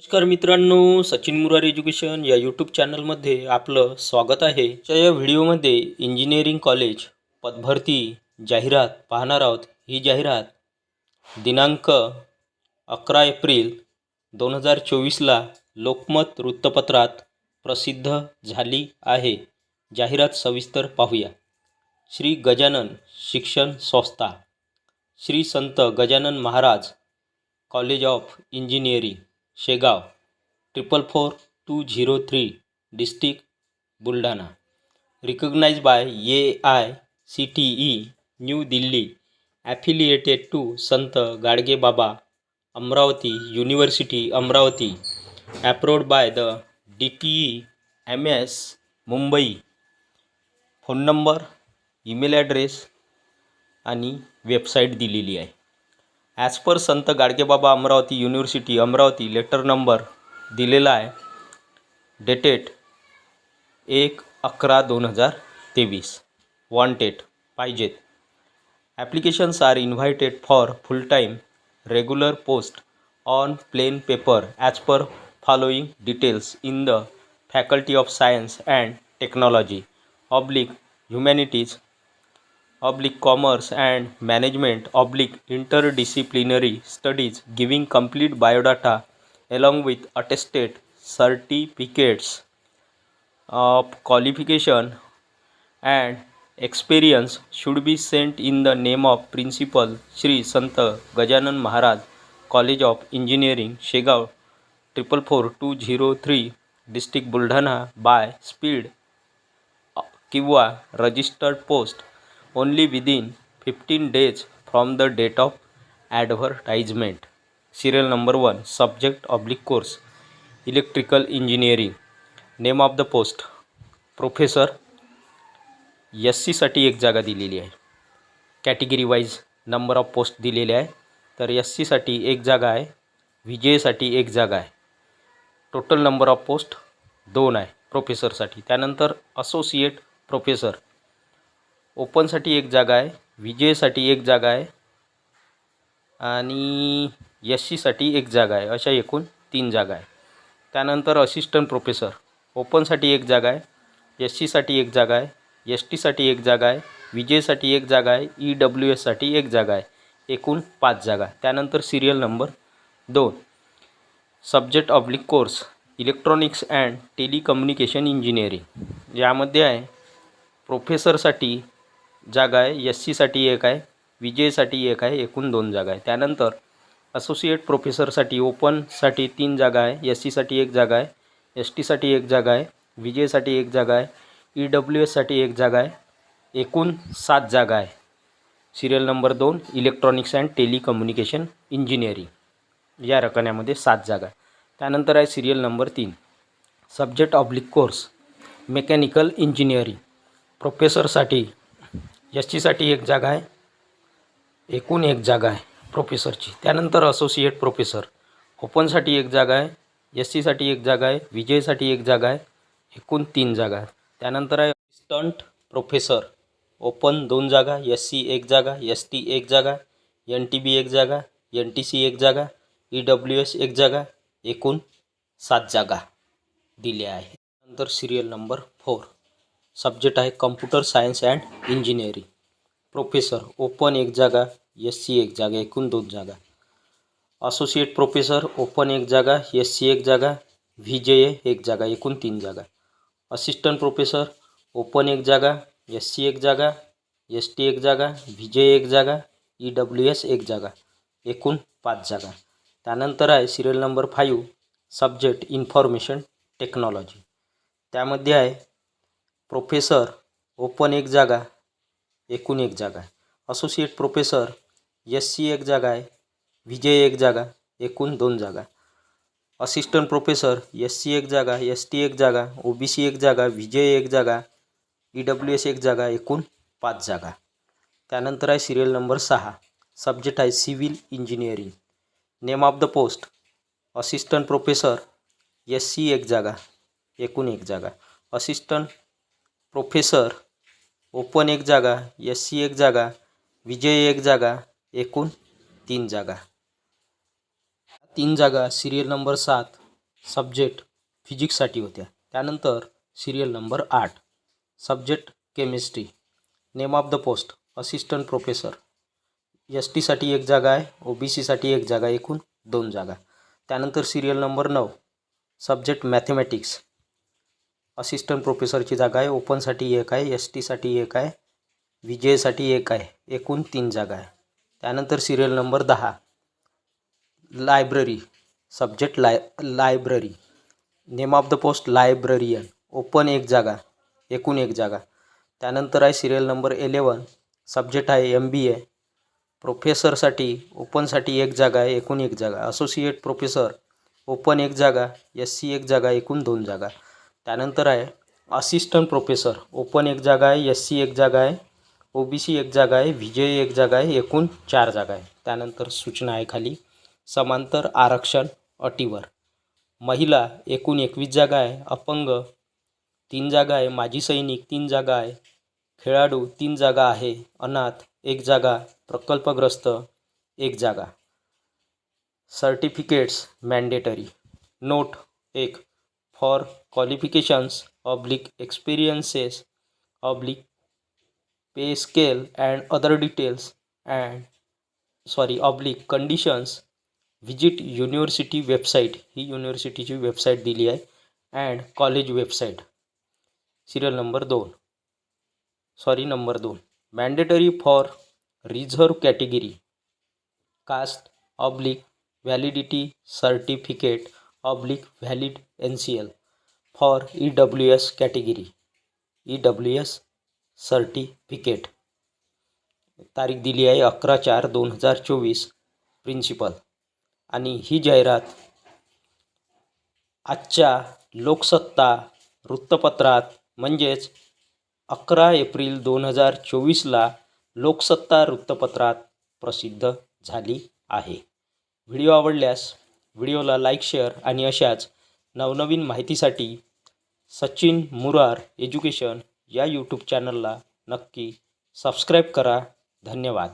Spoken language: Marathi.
नमस्कार मित्रांनो सचिन मुरार एज्युकेशन या यूट्यूब चॅनलमध्ये आपलं स्वागत आहे. या व्हिडिओमध्ये इंजिनिअरिंग कॉलेज पदभरती जाहिरात पाहणार आहोत. ही जाहिरात दिनांक अकरा एप्रिल दोन हजार चोवीसला लोकमत वृत्तपत्रात प्रसिद्ध झाली आहे. जाहिरात सविस्तर पाहूया. श्री गजानन शिक्षण संस्था. Shri Sant Gajanan Maharaj college of engineering. Shegaon triple four two zero three district Buldhana. Recognise by A I C T E New Delhi affiliated to Sant Gadgebaba Amravati university Amravati. Approved by the D T E M S Mumbai phone number email address आणि वेबसाईट दिलेली आहे. As per Sant Gadgebaba Amravati university Amravati letter number दिलेला आहे. डेटेड एक अकरा दोन हजार तेवीस. वॉन्टेड पाहिजेत. Applications are invited for full time regular post on plain paper as per following details in the faculty of science and technology oblique humanities oblique commerce and management oblique interdisciplinary studies giving complete biodata along with attested certificates of qualification and experience should be sent in the name of principal Shri Sant Gajanan Maharaj College of Engineering Shegav triple four two zero three district Buldhana by speed किंवा registered post Only within fifteen days from the date of advertisement serial number one subject oblique course electrical engineering name of the post professor S सीसाठी एक जागा दिलेली आहे. Category wise number of post दिलेले आहे. तर एस सीसाठी एक जागा आहे. व्ही एक जागा आहे. टोटल नंबर ऑफ पोस्ट दोन आहे. प्रोफेसरसाठी त्यानंतर असोसिएट प्रोफेसर ओपनसाठी एक जागा आहे विजयसाठी एक जागा आहे आणि एस सीसाठी एक जागा आहे अशा एकूण तीन जागा आहे. त्यानंतर असिस्टंट प्रोफेसर ओपनसाठी एक जागा आहे एस सीसाठी एक जागा आहे एस टीसाठी एक जागा आहे विजयसाठी एक जागा आहे ई डब्ल्यू एससाठी एक जागा आहे एकूण पाच जागा त्यानंतर सिरियल नंबर दोन subject oblique course electronics and telecommunication engineering यामध्ये आहे प्रोफेसरसाठी जागा आहे. एस सीसाठी एक आहे. विजयसाठी एक आहे. एकूण दोन जागा आहे. त्यानंतर असोसिएट प्रोफेसरसाठी ओपनसाठी तीन जागा आहे. एस सीसाठी एक जागा आहे. एस टीसाठी एक जागा आहे. विजयसाठी एक जागा आहे. ई डब्ल्यू एससाठी एक जागा आहे. एकूण सात जागा आहे. सिरियल नंबर दोन इलेक्ट्रॉनिक्स अँड टेलिकम्युनिकेशन इंजिनिअरिंग या रकण्यामध्ये सात जागा आहे. त्यानंतर आहे सिरियल नंबर तीन. Subject oblique course mechanical engineering प्रोफेसरसाठी S सीसाठी एक जागा आहे. एकूण एक जागा आहे प्रोफेसरची. त्यानंतर असोसिएट प्रोफेसर ओपनसाठी एक जागा आहे. एस सीसाठी एक जागा आहे. विजयसाठी एक जागा आहे. एकूण तीन जागा आहेत. त्यानंतर आहे असिस्टंट प्रोफेसर ओपन दोन जागा एस सी एक जागा एस टी एक जागा एन टी बी एक जागा एन टी सी एक जागा ई डब्ल्यू एस एक जागा एकूण सात जागा दिल्या आहेत. नंतर सिरियल नंबर फोर सब्जेक्ट आहे computer science and engineering professor open एक जागा एस सी एक जागा एकूण दोन जागा असोसिएट प्रोफेसर ओपन एक जागा एस सी एक जागा व्ही जे ए एक जागा एकूण तीन जागा असिस्टंट प्रोफेसर ओपन एक जागा एस सी एक जागा एस टी एक जागा व्ही जे एक जागा ई डब्ल्यू एस एक जागा एकूण पाच जागा त्यानंतर आहे serial number five subject information technology त्यामध्ये आहे प्रोफेसर ओपन एक जागा एकूण एक जागा. असोसिएट प्रोफेसर एस सी एक जागा आहे विजय एक जागा एकूण दोन जागा. असिस्टंट प्रोफेसर एस सी एक जागा एस टी एक जागा ओ बी सी एक जागा विजय एक जागा ई डब्ल्यू एस एक जागा एकूण पाच जागा. त्यानंतर आहे सिरियल नंबर सहा. सब्जेक्ट आहे civil engineering. Name of the post assistant professor S C एक जागा एकूण एक जागा. असिस्टंट प्रोफेसर ओपन एक जागा एस सी एक जागा विजय एक जागा एकूण तीन जागा. तीन जागा सिरियल नंबर सात सब्जेक्ट फिजिक्ससाठी होत्या. त्यानंतर सिरियल नंबर आठ subject chemistry name of the post assistant professor S टीसाठी एक जागा आहे ओ बी सीसाठी एक जागा एकूण दोन जागा. त्यानंतर सिरियल नंबर नऊ सब्जेक्ट मॅथेमॅटिक्स असिस्टंट प्रोफेसरची जागा आहे. ओपनसाठी एक आहे. एस टीसाठी एक आहे. विजयसाठी एक आहे. एकूण तीन जागा आहे. त्यानंतर सिरियल नंबर दहा. Library. Subject lie library. Name of the post librarian. Open एक जागा. एकूण एक जागा. त्यानंतर आहे सिरियल नंबर इलेवन सब्जेक्ट आहे एम बी ए प्रोफेसरसाठी ओपनसाठी एक जागा आहे. एकूण एक जागा. Associate professor. ओपन एक जागा. एस सी एक जागा. एकूण दोन जागा. त्यानंतर आहे असिस्टंट प्रोफेसर ओपन एक जागा आहे एस सी एक जागा आहे ओ बी सी एक जागा आहे विजय एक जागा आहे एकूण चार जागा आहे. त्यानंतर सूचना आहे खाली. समांतर आरक्षण अटीवर. महिला एकूण एकवीस जागा आहे. अपंग तीन जागा आहे. माजी सैनिक तीन जागा आहे. खेळाडू तीन जागा आहे. अनाथ एक जागा. प्रकल्पग्रस्त एक जागा. सर्टिफिकेट्स मॅन्डेटरी नोट एक. For qualifications oblique experiences oblique pay scale and other details and sorry oblique conditions visit university website ही युनिव्हर्सिटीची वेबसाईट दिली आहे. And college website serial number दोन. सॉरी नंबर दोन. Mandatory for reserve category caste oblique validity certificate oblique valid N C L for E W S category E W S certificate तारीख दिली आहे अकरा चार दोन हजार चोवीस प्रिन्सिपल आणि ही जाहिरात आजच्या लोकसत्ता वृत्तपत्रात म्हणजेच अकरा एप्रिल दोन हजार चोवीसला लोकसत्ता वृत्तपत्रात प्रसिद्ध झाली आहे. व्हिडिओ आवडल्यास व्हिडिओला लाईक शेअर आणि अशाच नवनवीन माहितीसाठी सचिन मुरार एज्युकेशन या यूट्यूब चॅनलला नक्की सबस्क्राईब करा. धन्यवाद.